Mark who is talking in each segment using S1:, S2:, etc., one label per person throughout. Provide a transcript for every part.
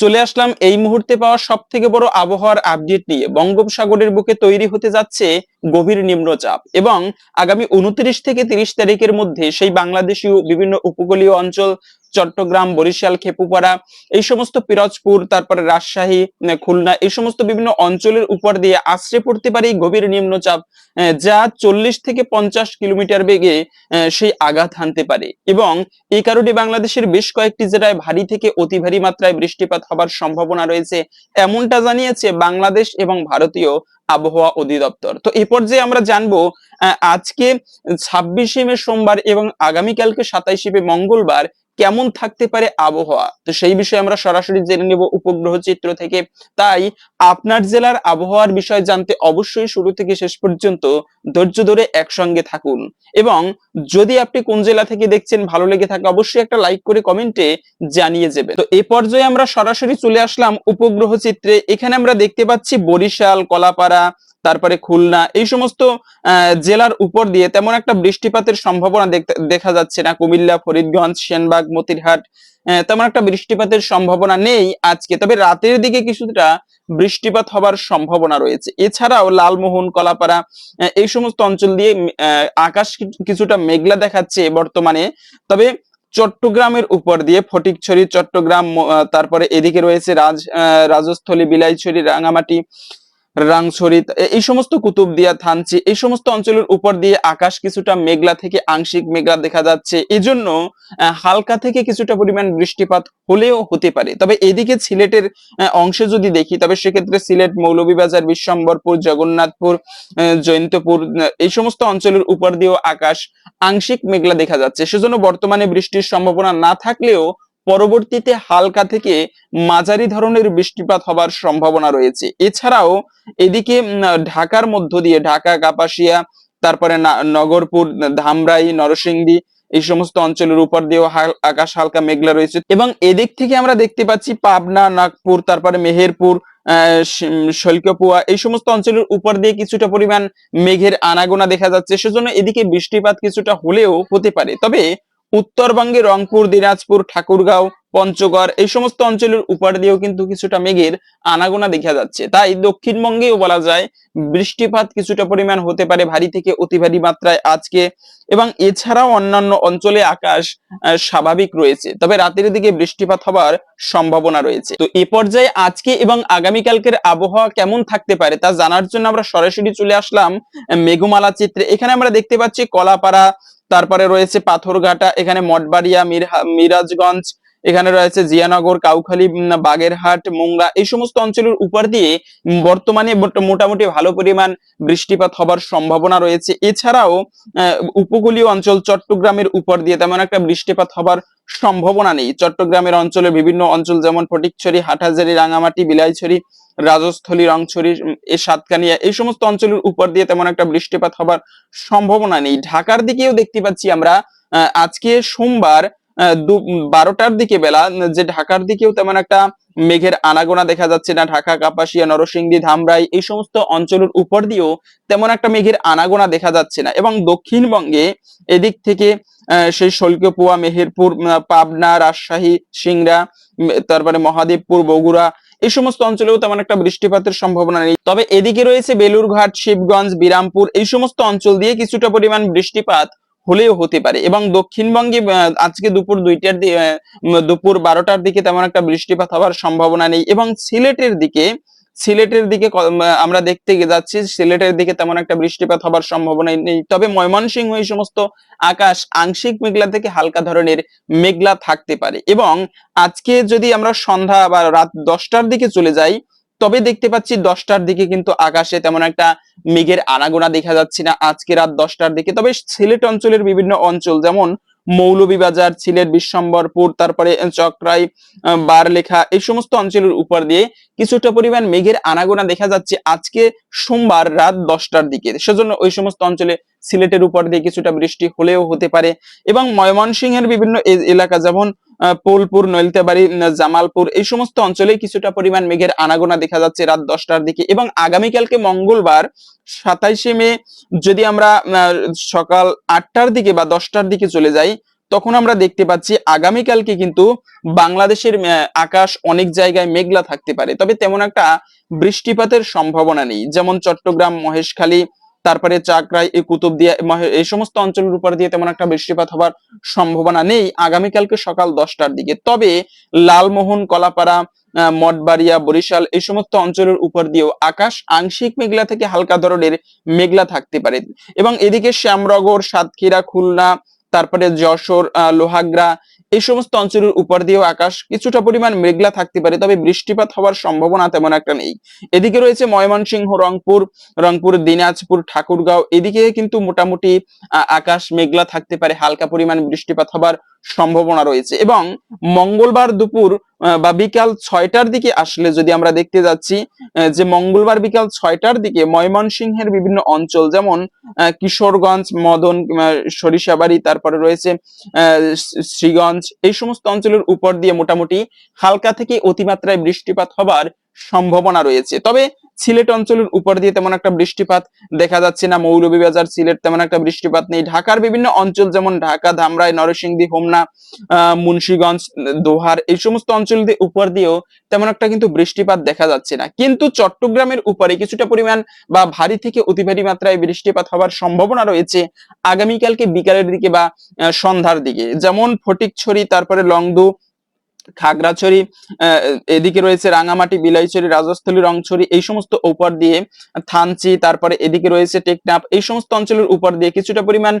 S1: চলে আসলাম এই মুহূর্তে পাওয়া সব থেকে বড় আবহাওয়ার আপডেট নিয়ে। বঙ্গোপসাগরের বুকে তৈরি হতে যাচ্ছে গভীর নিম্নচাপ এবং আগামী উনত্রিশ থেকে তিরিশ তারিখের মধ্যে সেই বাংলাদেশীয় বিভিন্ন উপকূলীয় অঞ্চল চট্টগ্রাম, বরিশাল, খেপুপাড়া, এই সমস্ত পিরোজপুর, তারপরে রাজশাহী খুলনা, এই সমস্ত বিভিন্ন অঞ্চলের উপর দিয়ে আশ্রে পড়তে পারে গভীর নিম্নচাপ যা চল্লিশ থেকে পঞ্চাশ কিলোমিটার বেগে সেই আঘাত হানতে পারে। এবং এই কারণে বাংলাদেশের বেশ কয়েকটি জেলায় ভারী থেকে অতি ভারী মাত্রায় বৃষ্টিপাত হবার সম্ভাবনা রয়েছে। এমনটা জানিয়েছে বাংলাদেশ এবং ভারতীয় আবহাওয়া অধিদপ্তর। তো এই পর্যায়ে আমরা জানব আজকে ছাব্বিশে মে সোমবার এবং আগামীকালকে সাতাইশে মে মঙ্গলবার কেমন থাকতে পারে আবহাওয়া? তো সেই বিষয়ে আমরা সরাসরি জেনে নেব উপগ্রহ চিত্র থেকে। তাই আপনার জেলার আবহাওয়ার বিষয় জানতে অবশ্যই শুরু থেকে শেষ পর্যন্ত ধৈর্য ধরে একসঙ্গে থাকুন। এবং যদি আপনি কোন জেলা থেকে দেখছেন ভালো লেগে থাকে, অবশ্যই একটা লাইক করে কমেন্টে জানিয়ে যাবে তো এ পর্যায়ে আমরা সরাসরি চলে আসলাম উপগ্রহ চিত্রে। এখানে আমরা দেখতে পাচ্ছি বরিশাল, কলাপাড়া তারপরে খুলনা, এই সমস্ত জেলার উপর দিয়ে তেমন একটা বৃষ্টিপাতের সম্ভাবনা দেখা যাচ্ছে না। কুমিল্লা, ফরিদগঞ্জ, সেনবাগ, মতিরহাট তেমন একটা বৃষ্টিপাতের সম্ভাবনা নেই আজকে। তবে রাতের দিকে কিছুটা বৃষ্টিপাত হবার সম্ভাবনা রয়েছে। এছাড়াও লালমোহন, কলাপাড়া এই সমস্ত অঞ্চল দিয়ে আকাশ কিছু- কিছুটা মেঘলা দেখাচ্ছে বর্তমানে। তবে চট্টগ্রামের উপর দিয়ে ফটিকছড়ি, চট্টগ্রাম তারপরে এদিকে রয়েছে রাজ রাজস্থলী, বিলাইছড়ি, রাঙামাটি রাংছড়ি এই সমস্ত কুতুবদিয়া থানচি, এই সমস্ত অঞ্চলের উপর দিয়ে আকাশ কিছুটা মেঘলা থেকে আংশিক মেঘলা দেখা যাচ্ছে। এজন্য হালকা থেকে কিছুটা পরিমাণ বৃষ্টিপাত হলেও হতে পারে। তবে এদিকে সিলেটের অংশে যদি দেখি, তবে সেক্ষেত্রে সিলেট, মৌলভীবাজার, বিশ্বম্বরপুর, জগন্নাথপুর জয়ন্তপুর এই সমস্ত অঞ্চলের উপর দিয়েও আকাশ আংশিক মেঘলা দেখা যাচ্ছে। সেজন্য বর্তমানে বৃষ্টির সম্ভাবনা না থাকলেও পরবর্তীতে হালকা থেকে মাঝারি ধরনের বৃষ্টিপাত হবার সম্ভাবনা রয়েছে। এছাড়াও এদিকে ঢাকার মধ্য দিয়ে ঢাকা কাপাসিয়া তারপরে নগরপুর ধামরাই নরসিংদী এই সমস্ত অঞ্চলের উপর দিয়েও আকাশ হালকা মেঘলা রয়েছে এবং এদিক থেকে আমরা দেখতে পাচ্ছি পাবনা নাগপুর তারপরে মেহেরপুর আহ, শি- এই সমস্ত অঞ্চলের উপর দিয়ে কিছুটা পরিমাণ মেঘের আনাগোনা দেখা যাচ্ছে। সেজন্য এদিকে বৃষ্টিপাত কিছুটা হলেও হতে পারে। তবে উত্তরবঙ্গে রংপুর, দিনাজপুর, ঠাকুরগাঁও, পঞ্চগড় এই সমস্ত অঞ্চলের উপর দিয়েও কিন্তু কিছুটা মেঘের আনাগোনা দেখা যাচ্ছে। তাই দক্ষিণবঙ্গেও বলা যায় বৃষ্টিপাত কিছুটা পরিমাণ হতে পারে ভারী থেকে অতি ভারী মাত্রায় আজকে এবং এছাড়াও অন্যান্য অঞ্চলে আকাশ স্বাভাবিক রয়েছে। তবে রাতের দিকে বৃষ্টিপাত হবার সম্ভাবনা রয়েছে। তো এ পর্যায়ে আজকে এবং আগামীকালকের আবহাওয়া কেমন থাকতে পারে তা জানার জন্য আমরা সরাসরি চলে আসলাম মেঘমালা চিত্রে। এখানে আমরা দেখতে পাচ্ছি কলাপাড়া তারপরে রয়েছে পাথরঘাটা, এখানে মঠবাড়িয়া মিরাজগঞ্জ, এখানে রয়েছে জিয়ানগর, কাউখালী বাগেরহাট মোংলা এই সমস্ত অঞ্চলের উপর দিয়ে বর্তমানে মোটামুটি ভালো পরিমাণ বৃষ্টিপাত হবার সম্ভাবনা রয়েছে। এছাড়াও উপকূলীয় অঞ্চল চট্টগ্রামের উপর দিয়ে তেমন একটা বৃষ্টিপাত হবার সম্ভাবনা নেই। চট্টগ্রামের অঞ্চলের বিভিন্ন অঞ্চল যেমন ফটিকছড়ি, হাটহাজারি, রাঙামাটি, বিলাইছড়ি রাজস্থলী, রংছড়ি এ সাতকানিয়া, এই সমস্ত অঞ্চলের উপর দিয়ে তেমন একটা বৃষ্টিপাত হবার সম্ভাবনা নেই। ঢাকার দিকেও দেখতে পাচ্ছি আমরা আজকে সোমবার বারোটার দিকে বেলা, যে ঢাকার দিকেও তেমন একটা মেঘের আনাগোনা দেখা যাচ্ছে না। ঢাকা, কাপাসিয়া, নরসিংদী, ধামরাই, এই সমস্ত অঞ্চলের উপর দিয়েও তেমন একটা মেঘের আনাগোনা দেখা যাচ্ছে না। এবং দক্ষিণবঙ্গে এদিক থেকে সেই শৈলকুপা মেহেরপুর পাবনা, রাজশাহী, সিংড়া তারপরে মহাদেবপুর, বগুড়া এই সমস্ত অঞ্চলেও তেমন একটা বৃষ্টিপাতের সম্ভাবনা নেই। তবে এদিকে রয়েছে বেলুরঘাট, শিবগঞ্জ, বিরামপুর, এই সমস্ত অঞ্চল দিয়ে কিছুটা পরিমাণ বৃষ্টিপাত হলেও হতে পারে এবং দক্ষিণবঙ্গে আজকে দুপুর দুইটার দিকে দুপুর বারোটার দিকে তেমন একটা বৃষ্টিপাত হওয়ার সম্ভাবনা নেই এবং সিলেটের দিকে সিলেটের দিকে আমরা দেখতে যাচ্ছি, সিলেটের দিকে তেমন একটা বৃষ্টিপাত হবার সম্ভাবনা নেই। তবে ময়মনসিংহ এই সমস্ত আকাশ আংশিক মেঘলা থেকে হালকা ধরনের মেঘলা থাকতে পারে। এবং আজকে যদি আমরা সন্ধ্যা বা রাত দশটার দিকে চলে যাই, তবে দেখতে পাচ্ছি দশটার দিকে কিন্তু আকাশে তেমন একটা মেঘের আনাগোনা দেখা যাচ্ছে না আজকে রাত দশটার দিকে। তবে সিলেট অঞ্চলের বিভিন্ন অঞ্চল যেমন মৌলভীবাজার, সিলেট, বিশ্বম্বরপুর, তারপরে চক্রাই বারলেখা এই সমস্ত অঞ্চলের উপর দিয়ে কিছুটা পরিমাণ মেঘের আনাগোনা দেখা যাচ্ছে আজকে সোমবার রাত দশটার দিকে। সেজন্য ওই সমস্ত অঞ্চলে সিলেটের উপর দিয়ে কিছুটা বৃষ্টি হলেও হতে পারে এবং ময়মনসিংহের বিভিন্ন এলাকা যেমন পোলপুর, নৈলতাবাড়ি, জামালপুর, এই সমস্ত অঞ্চলে কিছুটা পরিমাণ মেঘের আনাগোনা দেখা যাচ্ছে রাত দশটার দিকে। এবং আগামীকালকে মঙ্গলবার, সাতাইশে মে, যদি আমরা সকাল আটটার দিকে বা দশটার দিকে চলে যাই, তখন আমরা দেখতে পাচ্ছি আগামীকালকে কিন্তু বাংলাদেশের আকাশ অনেক জায়গায় মেঘলা থাকতে পারে। তবে তেমন একটা বৃষ্টিপাতের সম্ভাবনা নেই। যেমন চট্টগ্রাম, মহেশখালী তারপরে চাকরাই এই কুতুবদিয়া এই সমস্ত অঞ্চলের উপর দিয়ে তেমন একটা বৃষ্টিপাত হবার সম্ভাবনা নেই আগামীকালকে সকাল দশটার দিকে। তবে লালমোহন কলাপাড়া মঠবাড়িয়া বরিশাল এই সমস্ত অঞ্চলের উপর দিয়েও আকাশ আংশিক মেঘলা থেকে হালকা ধরনের মেঘলা থাকতে পারে। এবং এদিকে শ্যামনগর সাতক্ষীরা খুলনা তারপরে যশোর আহ, লোহাগড়া এই সমস্ত অঞ্চলের উপর দিয়েও আকাশ কিছুটা পরিমাণ মেঘলা থাকতে পারে, তবে বৃষ্টিপাত হওয়ার সম্ভাবনা তেমন একটা নেই। এদিকে রয়েছে ময়মনসিংহ, রংপুর রংপুর, দিনাজপুর, ঠাকুরগাঁও। এদিকে কিন্তু মোটামুটি আকাশ মেঘলা থাকতে পারে, হালকা পরিমাণ বৃষ্টিপাত হবার সম্ভাবনা রয়েছে এবং মঙ্গলবার দুপুর বা বিকাল ছয়টার দিকে আসলে যদি আমরা দেখতে যাচ্ছি যে মঙ্গলবার বিকাল ছয়টার দিকে ময়মনসিংহের বিভিন্ন অঞ্চল যেমন কিশোরগঞ্জ, মদন সরিষাবাড়ি, তারপরে রয়েছে শ্রীগঞ্জ, এই সমস্ত অঞ্চলের উপর দিয়ে মোটামুটি হালকা থেকে অতিমাত্রায় বৃষ্টিপাত হবার সম্ভাবনা রয়েছে। তবে সিলেট অঞ্চলের উপর দিয়ে তেমন একটা বৃষ্টিপাত দেখা যাচ্ছে না। মৌলভীবাজার, সিলেট তেমন একটা বৃষ্টিপাত নেই। ঢাকার বিভিন্ন অঞ্চল যেমন ঢাকা, ধামরাই, নরসিংদী, হোমনা মুন্সিগঞ্জ, দোহার, এই সমস্ত অঞ্চল দিয়ে উপর দিয়েও তেমন একটা কিন্তু বৃষ্টিপাত দেখা যাচ্ছে না। কিন্তু চট্টগ্রামের উপরে কিছুটা পরিমাণ বা ভারী থেকে অতি ভারী মাত্রায় বৃষ্টিপাত হওয়ার সম্ভাবনা রয়েছে আগামীকালকে বিকালের দিকে বা সন্ধ্যার দিকে। যেমন ফটিকছড়ি, তারপরে লংদু খাগড়াছড়ি এদিকে রয়েছে রাঙামাটি, বিলাইছড়ি, রাজস্থলী, রংছড়ি, এই সমস্ত উপর দিয়ে থানচি, তারপরে এদিকে রয়েছে টেকনাফ, এই সমস্ত অঞ্চলের উপর দিয়ে কিছুটা পরিমাণ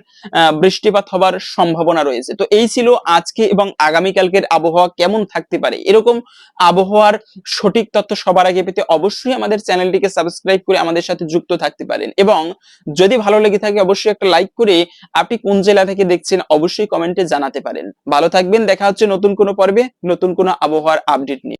S1: বৃষ্টিপাত হবার সম্ভাবনা রয়েছে। তো এই ছিল আজকে এবং আগামীকালকের আবহাওয়া কেমন থাকতে পারে? এরকম আবহাওয়ার সঠিক তথ্য সবার আগে পেতে অবশ্যই আমাদের চ্যানেলটিকে সাবস্ক্রাইব করে আমাদের সাথে যুক্ত থাকতে পারেন এবং যদি ভালো লেগে থাকে অবশ্যই একটা লাইক করে আপনি কোন জেলা থেকে দেখছেন অবশ্যই কমেন্টে জানাতে পারেন। ভালো থাকবেন, দেখা হচ্ছে নতুন কোনো পর্বে। নতুন কোনো আবহাওয়ার আপডেট নিয়ে।